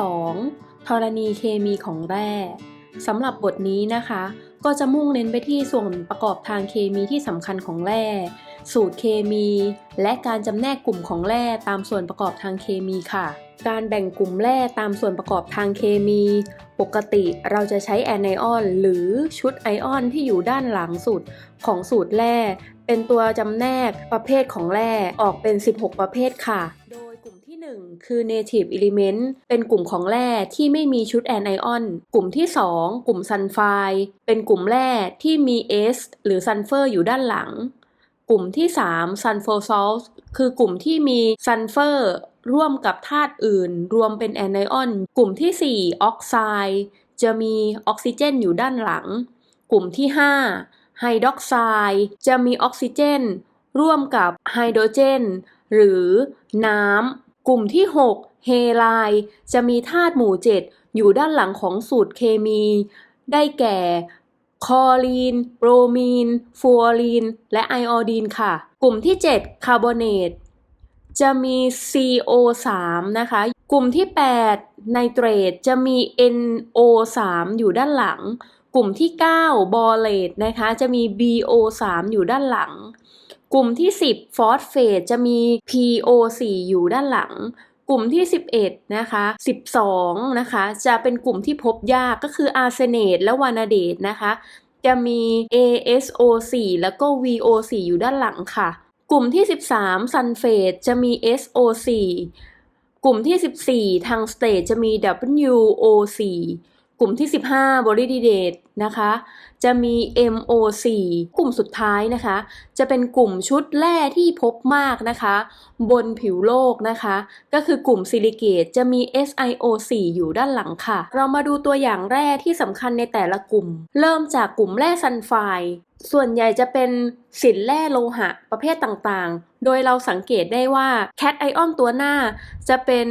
2. ธรณีเคมีของแร่สำหรับบทนี้นะคะ ก็จะมุ่งเน้นไปที่ส่วนประกอบทางเคมีที่สำคัญของแร่ สูตรเคมี และการจำแนกกลุ่มของแร่ตามส่วนประกอบทางเคมีค่ะ การแบ่งกลุ่มแร่ตามส่วนประกอบทางเคมี ปกติเราจะใช้แอนไอออน หรือชุดไอออนที่อยู่ด้านหลังสุดของสูตรแร่ เป็นตัวจำแนกประเภทของแร่ออกเป็น 16 ประเภทค่ะโด ที่1คือ native element เป็นกลุ่มของแร่ที่ไม่มีชุดแอนไอออน กลุ่มที่ 2 กลุ่มซัลไฟเป็นกลุ่มแร่ที่มี S หรือซัลเฟอร์อยู่ด้านหลัง กลุ่มที่3 sulfur salt คือกลุ่มที่มีซัลเฟอร์ร่วมกับธาตุอื่น รวมเป็นแอนไอออน กลุ่มที่ 4 ออกไซด์ จะมีออกซิเจนอยู่ด้านหลัง กลุ่มที่ 5 ไฮดรอกไซด์ จะมีออกซิเจน ร่วมกับไฮโดรเจน หรือน้ำ กลุ่มที่ 6 เฮไลด์จะมีธาตุหมู่ 7 อยู่ด้านหลังของสูตรเคมี ได้แก่คลอรีน โบรมีนฟูออรีน และไอออดีนค่ะ กลุ่มที่ 7 คาร์บอเนต จะมี CO3 นะคะ กลุ่มที่ 8 ไนเตรต จะมี NO3 อยู่ด้านหลัง กลุ่มที่ 9 บอเลตนะคะ จะมี BO3 อยู่ด้านหลัง กลุ่มที่ 10ฟอสเฟตจะมี PO4 อยู่ด้านหลัง กลุ่มที่ 11 นะคะ 12 นะคะ จะเป็นกลุ่มที่พบยากก็คืออาร์เซเนตและวานาเดตนะคะ จะมี ASO4 แล้วก็ VO4 อยู่ด้านหลังค่ะ กลุ่มที่ 13ซัลเฟตจะมี SO4 กลุ่มที่ 14 ทางสเตทจะมี WO4 ลุ่มที่ 15บริดีเดตนะคะ จะมี MO4 กลุ่มสุดท้ายนะคะ จะเป็นกลุ่มชุดแร่ที่พบมากนะคะ บนผิวโลกนะคะ ก็คือกลุ่มซิลิเกตจะมี SiO4 อยู่ด้านหลังค่ะ เรามาดูตัวอย่างแร่ที่สำคัญในแต่ละกลุ่ม เริ่มจากกลุ่มแร่ซัลไฟส่วนใหญ่จะเป็นสินแร่โลหะประเภทต่างๆ โดยเราสังเกตได้ว่าแคทไอออนตัวหน้าจะเป็น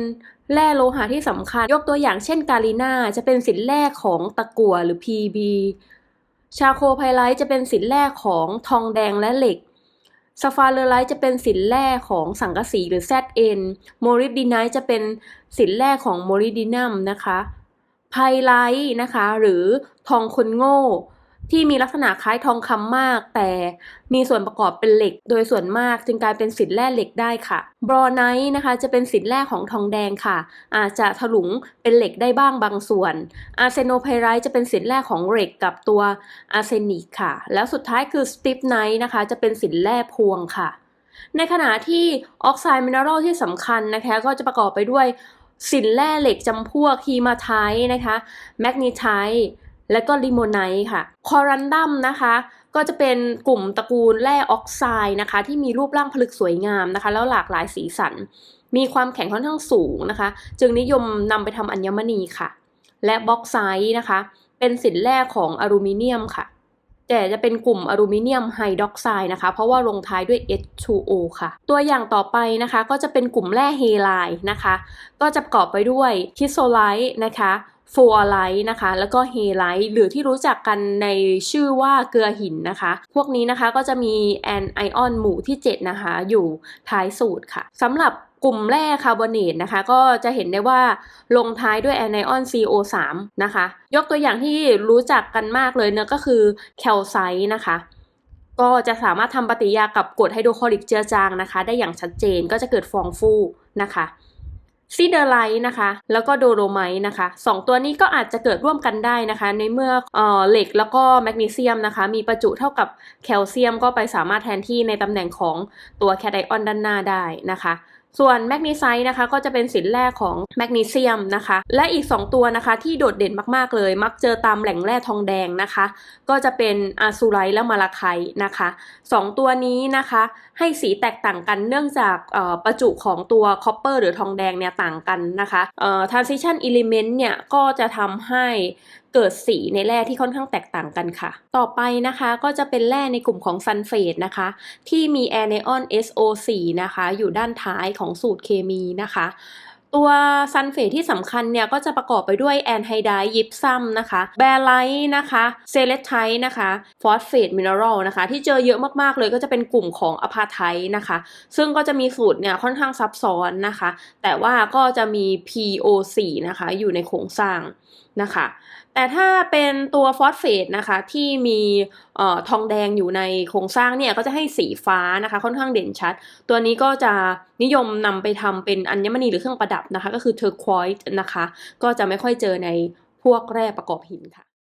แร่โลหะที่สำคัญ ยกตัวอย่างเช่นกาลิน่าจะเป็นสินแร่ของตะกั่วหรือ PB ชาโคไพไลท์จะเป็นสินแร่ของทองแดงและเหล็กซาฟาเลไรท์จะเป็นสินแร่ของสังกะสีหรือ ZN โมริดิไนท์จะเป็นสินแร่ของโมริดินัมนะคะไพไลท์นะคะ หรือทองคนโง่ ที่มีลักษณะคล้ายทองคำมาก แต่มีส่วนประกอบเป็นเหล็ก โดยส่วนมากจึงกลายเป็นสินแร่เหล็กได้ค่ะบรอไนท์นะคะจะเป็นสินแร่ของทองแดงค่ะ อาจจะถลุงเป็นเหล็กได้บ้างบางส่วน อาร์เซโนไพไรท์จะเป็นสินแร่ของเหล็กกับตัวอาร์เซนิกค่ะ แล้วสุดท้ายคือสติปไนท์นะคะจะเป็นสินแร่พวงค่ะ ในขณะที่ออกไซด์มินเนอรัลที่สำคัญนะคะก็จะประกอบไปด้วยสินแร่เหล็กจำพวกฮีมาไทต์นะคะแมกนีไท และก็ลิโมไนท์ค่ะ คอรันดัมนะคะก็จะเป็นกลุ่มตระกูลแร่ออกไซด์นะคะ ที่มีรูปร่างผลึกสวยงามนะคะ แล้วหลากหลายสีสัน มีความแข็งค่อนข้างสูงนะคะ จึงนิยมนำไปทำอัญมณีค่ะ และบ็อกไซด์นะคะ เป็นสินแร่ของอลูมิเนียมค่ะ แต่จะเป็นกลุ่มอลูมิเนียมไฮดรอกไซด์นะคะ เพราะว่าลงท้ายด้วย H2O ค่ะ ตัวอย่างต่อไปนะคะ ก็จะเป็นกลุ่มแร่เฮไลด์นะคะ ก็จะประกอบไปด้วยคิโซไลท์นะคะ ฟลูออไรด์นะคะ แล้วก็เฮไลท์หรือที่รู้จักกันในชื่อว่าเกลือหินนะคะ พวกนี้นะคะก็จะมีแอนไอออนหมู่ที่ 7 นะคะ อยู่ท้ายสูตรค่ะสำหรับกลุ่มแร่คาร์บอเนตนะคะ ก็จะเห็นได้ว่าลงท้ายด้วยแอนไอออน CO3 นะคะ ยกตัวอย่างที่รู้จักกันมากเลยเนะก็คือแคลไซต์นะคะก็จะสามารถทำปฏิกิริยากับกรดไฮโดรคลอริกเจือจางนะคะ ได้อย่างชัดเจนก็จะเกิดฟองฟูนะคะ ซิเดอร์ไลท์นะคะ แล้วก็โดโลไมต์นะคะสองตัวนี้ก็อาจจะเกิดร่วมกันได้นะคะ ในเมื่อเออเหล็กแล้วก็แมกนีเซียมนะคะ มีประจุเท่ากับแคลเซียมก็ไปสามารถแทนที่ในตำแหน่งของตัวแคทไอออนด้านหน้าได้นะคะ ส่วนแมกนีไซต์นะคะก็จะเป็นสินแร่ของแมกนีเซียมนะคะ และอีก 2 ตัวนะคะที่โดดเด่นมากๆเลย มักเจอตามแหล่งแร่ทองแดงนะคะ ก็จะเป็นอาซูไรต์และมาลาไค์นะคะสองตัวนี้นะคะ ให้สีแตกต่างกันเนื่องจากประจุของตัวคอปเปอร์หรือทองแดงเนี่ยต่างกันนะคะเอ่อ transition element เนี่ยก็จะทำให้เกิดสีในแร่ที่ค่อนข้างแตกต่างกันค่ะ ต่อไปนะคะก็จะเป็นแร่ในกลุ่มของซัลเฟตนะคะ ที่มีแอนออน SO4 นะคะ อยู่ด้านท้ายของสูตรเคมีนะคะตัวซัลเฟตที่สำคัญเนี่ยก็จะประกอบไปด้วยแอนไฮไดยิปซัมนะคะแบไลท์นะคะเซเลตไทนะคะฟอสเฟตมินเนอรัลนะคะ ที่เจอเยอะมากๆเลยก็จะเป็นกลุ่มของอะพาไทนะคะ ซึ่งก็จะมีสูตรเนี่ยค่อนข้างซับซ้อนนะคะ แต่ว่าก็จะมี PO4 นะคะ อยู่ในโครงสร้างนะคะ แต่ถ้าเป็นตัวฟอสเฟตนะคะที่มีออทองแดงอยู่ในโครงสร้างเนี่ยก็จะให้สีฟ้านะคะค่อนข้างเด่นชัด ตัวนี้ก็จะนิยมนำไปทำเป็นอัญมณีหรือเครื่องประดับนะคะ ก็คือเทอร์ควอยส์นะคะ ก็จะไม่ค่อยเจอในพวกแร่ประกอบหินค่ะ